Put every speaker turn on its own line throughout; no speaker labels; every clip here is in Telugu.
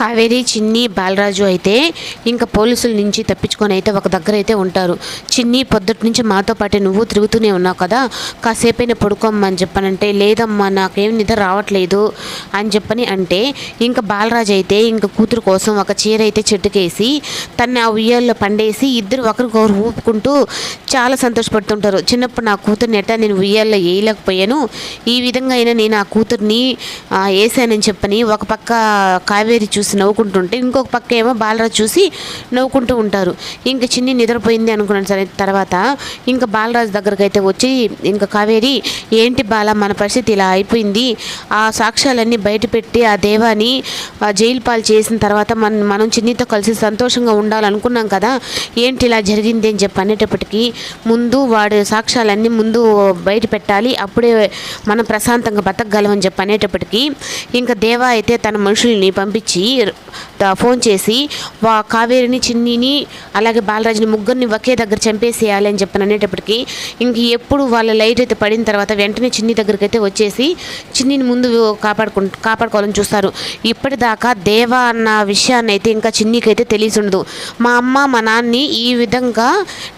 కావేరి చిన్ని బాలరాజు అయితే ఇంకా పోలీసుల నుంచి తప్పించుకొని అయితే ఒక దగ్గర అయితే ఉంటారు. చిన్ని పొద్దుటి నుంచి మాతో పాటే నువ్వు తిరుగుతూనే ఉన్నావు కదా. కాసేపైనా పడుకోమ్మని చెప్పనంటే లేదమ్మా నాకేం నిద్ర రావట్లేదు అని చెప్పని అంటే ఇంకా బాలరాజు అయితే ఇంకా కూతురు కోసం ఒక చీర అయితే చెట్టుకేసి తన్ని ఆ ఉయ్యాల్లో పండేసి ఇద్దరు ఒకరికొకరు ఊపుకుంటూ చాలా సంతోషపడుతుంటారు. చిన్నప్పుడు నా కూతుర్ని ఎట్టా నేను ఉయ్యాల్లో వేయలేకపోయాను ఈ విధంగా అయినా నేను ఆ కూతుర్ని వేసానని చెప్పని ఒక పక్క కావేరి చూసి నవ్వుకుంటుంటే ఇంకొక పక్క ఏమో బాలరాజు చూసి నవ్వుకుంటూ ఉంటారు. ఇంకా చిన్ని నిద్రపోయింది అనుకున్నాను సరే తర్వాత ఇంకా బాలరాజు దగ్గరకు అయితే వచ్చి ఇంకా కావేరి ఏంటి బాల మన పరిస్థితి ఇలా అయిపోయింది. ఆ సాక్ష్యాలన్నీ బయటపెట్టి ఆ దేవాని ఆ, జైలు పాలు చేసిన తర్వాత మన మనం చిన్నితో కలిసి సంతోషంగా ఉండాలనుకున్నాం కదా. ఏంటి ఇలా జరిగింది? అని చెప్పి అనేటప్పటికీ ముందు వాడు సాక్ష్యాలన్నీ ముందు బయట పెట్టాలి అప్పుడే మనం ప్రశాంతంగా బతకగలమని చెప్పి అనేటప్పటికీ ఇంకా దేవా అయితే తన మనుషుల్ని పంపించి ఫోన్ చేసి వా కావేరిని చిన్నిని అలాగే బాలరాజుని ముగ్గురిని ఒకే దగ్గర చంపేసేయాలి అని చెప్పి అనేటప్పటికీ ఇంక ఎప్పుడు వాళ్ళ లైట్ అయితే పడిన తర్వాత వెంటనే చిన్ని దగ్గరికి అయితే వచ్చేసి చిన్నిని ముందు కాపాడుకు కాపాడుకోవాలని చూస్తారు. ఇప్పటిదాకా దేవా అన్న విషయాన్ని అయితే ఇంకా చిన్నికైతే అయితే తెలిసి ఉండదు మా అమ్మ మా నాన్నని ఈ విధంగా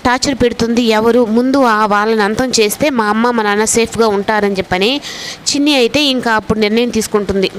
టార్చర్ పెడుతుంది. ఎవరు ముందు ఆ వాళ్ళని అంతం చేస్తే మా అమ్మ మా నాన్న సేఫ్గా ఉంటారని చెప్పని చిన్ని అయితే ఇంకా అప్పుడు నిర్ణయం తీసుకుంటుంది.